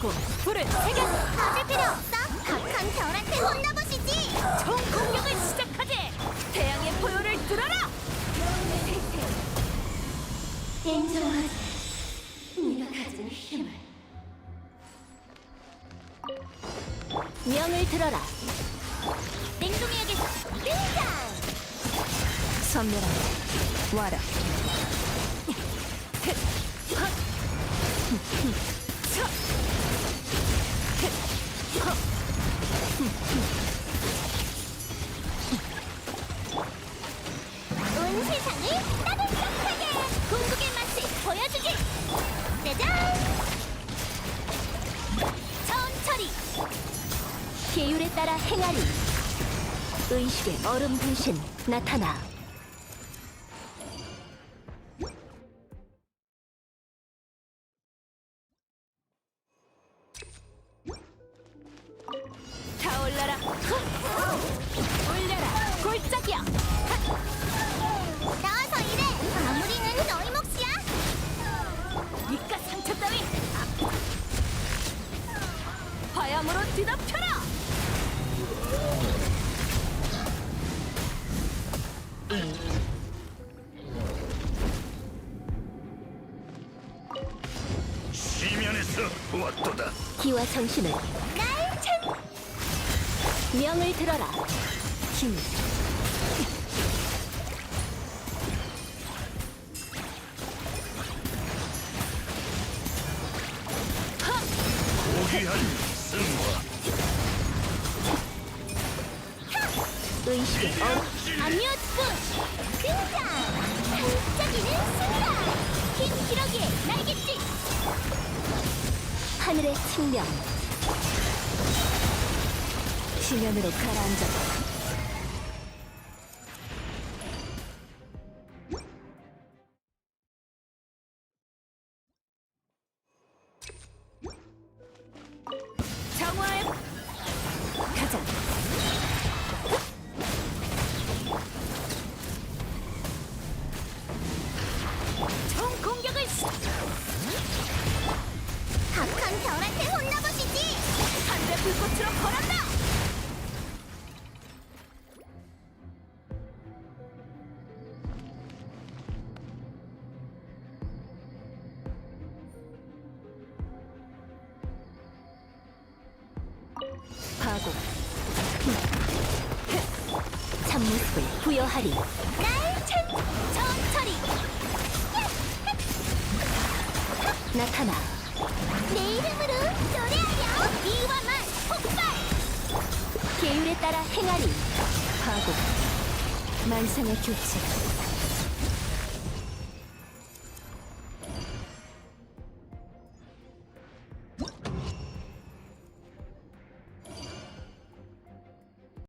받고 불을 새겨 가질 필요 없어. 각한 별한테 혼나보시지. 총 공격을 시작하지 태양의 포효를 들어라 인정하지. 네가 가진 힘을. 명을 들어라 냉동이에게서 등장. 선멸하라 와라 온 세상을 따뜻하게 궁극의 맛을 보여주지. 짜잔. 처리. 계율에 따라 행하리 의식의 얼음 분신 나타나 뒤덮여라 시면에서 보았도다. 기와 정신을 날 찬. 명을 들어라 힘 고귀한 승화. 의식의 얼음 아뮤즈 등장. 반짝이는 순간. 흰 기러기의 날갯짓. 하늘의 측면 지면으로 가라앉아라 불꽃으로 벌한다 파고 참모습을 부여하리 날 찬. 처음 처리. 나타나 내 이름으로 노래하여. 이와만 폭발. 계율에 따라 행하리. 파고 만상의 규칙